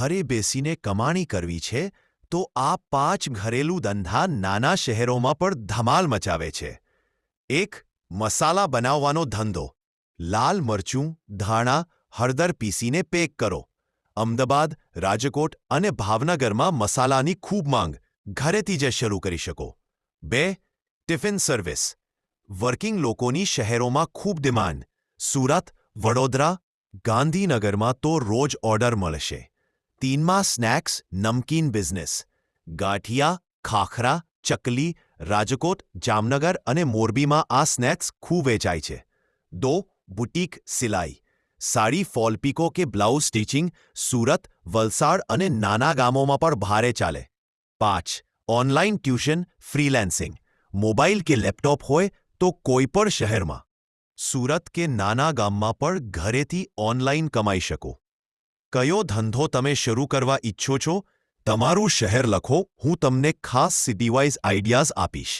ઘરે બેસીને કમાણી કરવી છે, તો આ પાંચ ઘરેલું ધંધા નાના શહેરોમાં પણ ધમાલ મચાવે છે. એક, મસાલા બનાવવાનો ધંધો. લાલ મરચું, ધાણા, હળદર પીસીને પેક કરો. અમદાવાદ, રાજકોટ અને ભાવનગરમાં મસાલાની ખૂબ માંગ. ઘરેથી જ શરૂ કરી શકો. બે, ટિફિન સર્વિસ. વર્કિંગ લોકોની શહેરોમાં ખૂબ ડિમાન્ડ. સુરત, વડોદરા, ગાંધીનગરમાં તો રોજ ઓર્ડર મળશે. તીનમાં સ્નેક્સ નમકીન બિઝનેસ ગાંઠિયા ખાખરા ચકલી રાજકોટ જામનગર અને મોરબીમાં આ સ્નેક્સ ખૂબ વેચાય છે દો બુટીક સિલાઈ સાડી ફોલ કે બ્લાઉઝ સ્ટિચિંગ સુરત વલસાડ અને નાના ગામોમાં પણ ભારે ચાલે પાંચ ઓનલાઈન ટ્યુશન ફ્રીલેન્સિંગ મોબાઈલ કે લેપટોપ હોય તો કોઈ પણ શહેરમાં સુરત કે નાના ગામમાં પણ ઘરેથી ઓનલાઈન કમાઈ શકો કયો ધંધો તમે શરૂ કરવા ઈચ્છો છો? તમારું શહેર લખો, હું તમને ખાસ સિટીવાઇઝ આઈડિયાઝ આપીશ.